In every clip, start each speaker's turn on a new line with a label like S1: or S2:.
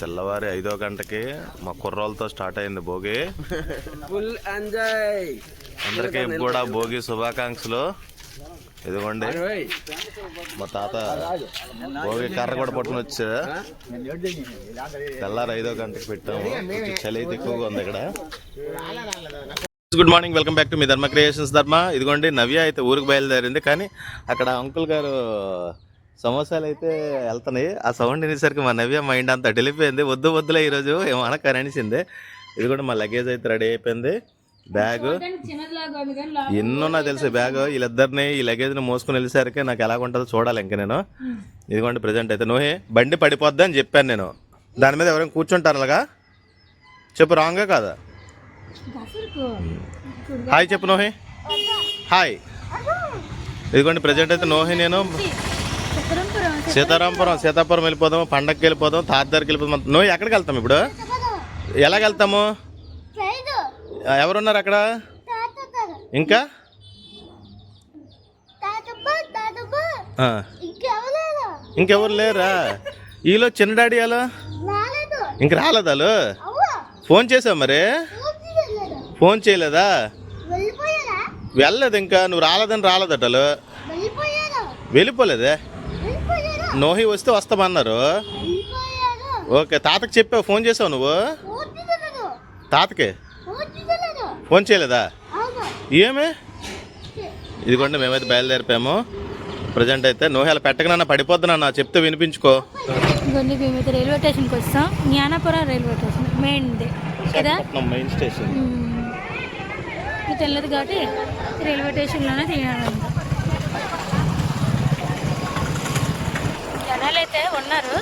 S1: తెల్లవారి ఐదో గంటకి మా కుర్రోళ్ళతో స్టార్ట్ అయింది భోగి.
S2: Full enjoy.
S1: అందరికీ కూడా భోగి శుభాకాంక్షలు. ఇదిగోండి. మా తాత భోగి కర్ర కూడా పట్టుకుని వచ్చాడు. తెల్లారి ఐదో గంటకి పెట్టాము. చలి అయితే ఎక్కువగా ఉంది ఇక్కడ. Good morning welcome back to me Dharma creations ధర్మ. ఇదిగోండి నవ్య అయితే ఊరికి బయలుదేరింది. కానీ అక్కడ అంకుల్ గారు సమోసాలు అయితే వెళ్తున్నాయి. ఆ సౌండ్ వినేసరికి మా నవ్య మైండ్ అంతా వెళ్ళిపోయింది వద్దు వద్దులే ఈరోజు ఏమో అనకని అనిసింది. ఇది కూడా మా లగేజ్ అయితే రెడీ అయిపోయింది. బ్యాగ్. ఎన్నున్నా తెలుసు బ్యాగ్. వీళ్ళిద్దరిని ఈ లగేజ్ని మోసుకుని వెళ్ళేసరికి నాకు ఎలా ఉంటుందో చూడాలి ఇంకా నేను. ఇదిగోండి ప్రజెంట్ అయితే. నువ్వే బండి పడిపోద్ది అని చెప్పాను నేను. దాని మీద ఎవరైనా కూర్చుంటారు అలాగా చెప్పు రాంగా కాదా? హాయ్ చెప్పు నోహి. హాయ్ ఇదిగోండి ప్రజెంట్ అయితే నోహి నేను. సీతారాంపురం సీతాపురం వెళ్ళిపోదాం పండగకి వెళ్ళిపోదాం తాత దగ్గరికి వెళ్ళిపోదాం నోహి ఎక్కడికి వెళ్తాం ఇప్పుడు? ఎలాగ వెళ్తాము? ఆ, ఎవరున్నారు అక్కడ? ఇంకా? ఇంకెవరు లేరా? ఈలో చిన్న డాడీ అలా ఇంక రాలేదా వాళ్ళు? ఫోన్ చేసావు మరి? ఫోన్ చేయలేదా. వెళ్ళలేదు ఇంకా. నువ్వు రాలేదని రాలేదట వాళ్ళు. వెళ్ళిపోలేదే? నోహి వస్తే వస్తామన్నారు. ఓకే తాతకి చెప్పావు ఫోన్ చేసావు నువ్వు? తాతకి? ఫోన్ చేయలేదా? ఏమే? ఇదిగోండి మేమైతే బయలుదేరిపాము ప్రజెంట్ అయితే నోహేల పెట్టకనన్నా పడిపోద్దనన్నా చెప్తే వినిపించుకో.
S3: మేమైతే రైల్వే స్టేషన్కి వస్తాం. జ్ఞానపురం రైల్వే స్టేషన్ మెయిన్ది కదా?
S1: Main station.
S3: తెలియదు కాబట్టి రైల్వే స్టేషన్లోనే తినాలంట పిల్లలు అయితే ఉన్నారు.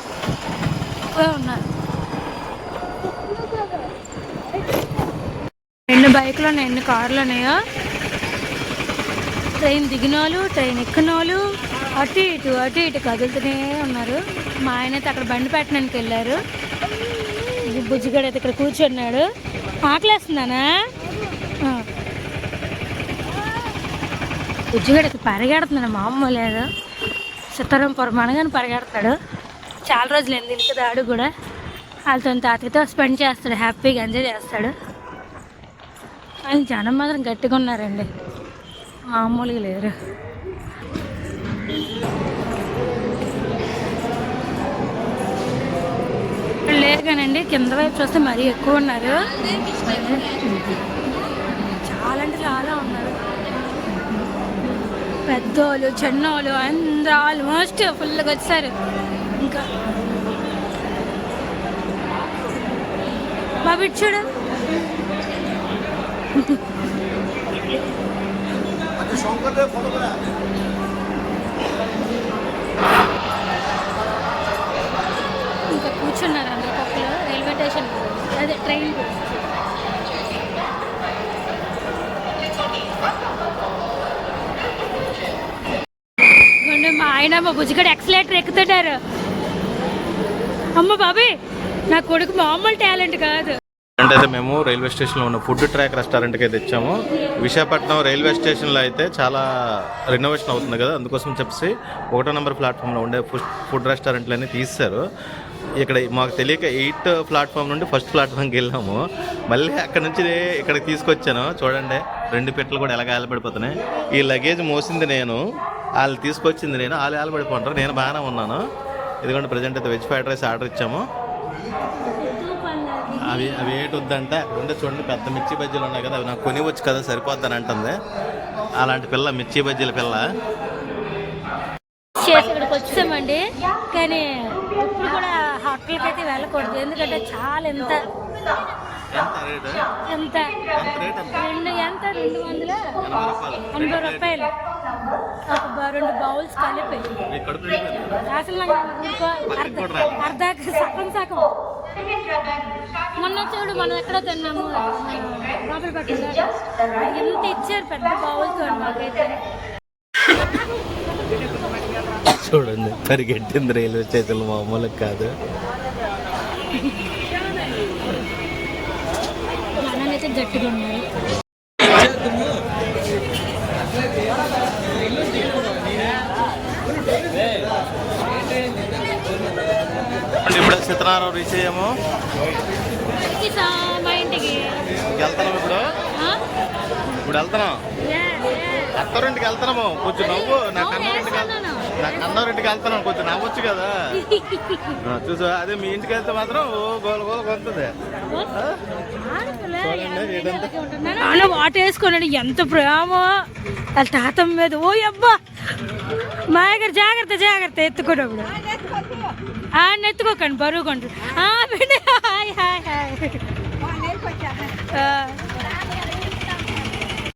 S3: ఎక్కువే ఉన్నారు. ఎన్ని బైకులు ఉన్నాయి ఎన్ని కార్లు ఉన్నాయో ట్రైన్ దిగిన వాళ్ళు ట్రైన్ ఎక్కిన వాళ్ళు అటు ఇటు అటు ఇటు కదులుతూనే ఉన్నారు. మా ఆయన అయితే అక్కడ బండి పెట్టడానికి వెళ్ళారు. ఈ బుజ్జిగాడు అయితే ఇక్కడ కూర్చున్నాడు. ఆకలేస్తుందానా? బుజ్జిగాడు అయితే పరిగెడుతున్నాడు మామూలు లేదు చిత్తరం పొరమనగానే పరిగెడతాడు. చాలా రోజులు ఏంది కదా ఆడు కూడా. వాళ్ళతో తాతయ్యతో స్పెండ్ చేస్తాడు హ్యాపీగా ఎంజాయ్ చేస్తాడు. ఆయన జనం మాత్రం గట్టిగా ఉన్నారండి. మామూలుగా లేరు. లేరు కానండి కింద వైపు చూస్తే మరీ ఎక్కువ ఉన్నారు. చాలా అంటే చాలా ఉన్నారు. పెద్దోళ్ళు చిన్నోళ్ళు అందరూ ఆల్మోస్ట్ ఫుల్గా వచ్చారు ఇంకా బాబు చూడు. ఇంకా కూర్చున్నారు అందరు పక్కలో. Railway station. అదే ట్రైన్. మా మా బుజ్జిగడ ఎక్సలేటర్ ఎక్కుతుంటారు అమ్మ బాబాయ్ నా కొడుకు మామూలు టాలెంట్ కాదు.
S1: అంటే మేము రైల్వే స్టేషన్లో ఉన్న ఫుడ్ ట్రాక్ రెస్టారెంట్కి అయితే ఇచ్చాము విశాఖపట్నం రైల్వే స్టేషన్లో అయితే చాలా రెనోవేషన్ అవుతుంది కదా అందుకోసం చెప్పేసి ఒకటో నెంబర్ ప్లాట్ఫామ్లో ఉండే ఫుడ్ ఫుడ్ రెస్టారెంట్లన్నీ తీస్తారు ఇక్కడ మాకు తెలియక ఎయిట్ ప్లాట్ఫామ్ నుండి ఫస్ట్ ప్లాట్ఫామ్కి వెళ్ళాము. మళ్ళీ అక్కడ నుంచి ఇక్కడికి తీసుకొచ్చాను. చూడండి రెండు పెట్టలు కూడా ఎలాగ ఆలపడిపోతున్నాయి ఈ లగేజ్ మోసింది నేను. వాళ్ళు తీసుకొచ్చింది నేను. వాళ్ళు ఆలపడిపోంటారు నేను బాగానే ఉన్నాను. ఎందుకంటే ప్రజెంట్ అయితే వెజ్ ఫ్రైడ్ రైస్ ఆర్డర్ ఇచ్చాము. అవి అవి ఏంటి వద్దంటే. ఉంటే చూడండి పెద్ద మిర్చి బజ్జీలు ఉన్నాయి కదా. అవి నాకు కొనివచ్చు కదా సరిపోద్దని అంటుంది. అలాంటి పిల్ల మిర్చి బజ్జీల పిల్ల.
S3: చేసి ఇక్కడికి వచ్చామండి. కానీ ఎప్పుడు కూడా హోటల్కి అయితే వెళ్ళకూడదు. ఎందుకంటే చాలా ఎంత?
S1: ఎంత
S3: రెండు ఎంత? రెండు వందల
S1: ఎనభై రూపాయలు.
S3: ఒక రెండు బౌల్స్ కలిపి. అసలు అర్ధ అర్ధ సగం సగం. మొన్న చూడు మనం ఎక్కడ తిన్నాము? లోపల పట్టిందా ఎంత ఇచ్చారు పెద్ద బౌల్తో మాకైతే?
S1: చూడండి. పరిగెట్టింది రైల్వే స్టేషన్ మామూలు కాదు.
S3: జనాలైతే గట్టిగా ఉన్నారు.
S1: ఇప్పుడు సత్యనారాయణ రీచ్ అయ్యాము. వెళ్తున్నాం ఇప్పుడు? ఇప్పుడు వెళ్తున్నాం? అత్తారింటికి వెళ్తున్నాము. కొంచెం నవ్వు నా కన్నోరింటికి వెళ్తాను నా కన్నోరింటికి వెళ్తున్నాం కొంచెం నవ్వచ్చు కదా. చూసా అదే మీ ఇంటికి వెళ్తే మాత్రం ఓ గోల గోల చూడండి
S3: నాన్న వాటర్ వేసుకున్నాడు ఎంత ప్రేమ. వాళ్ళ తాత మీద ఓ అబ్బా. మా దగ్గర జాగ్రత్త జాగ్రత్త ఎత్తుకున్నప్పుడు. ఆ ఎత్తుకోకండి బరువు కొంటారు హాయ్ హాయ్ హాయ్.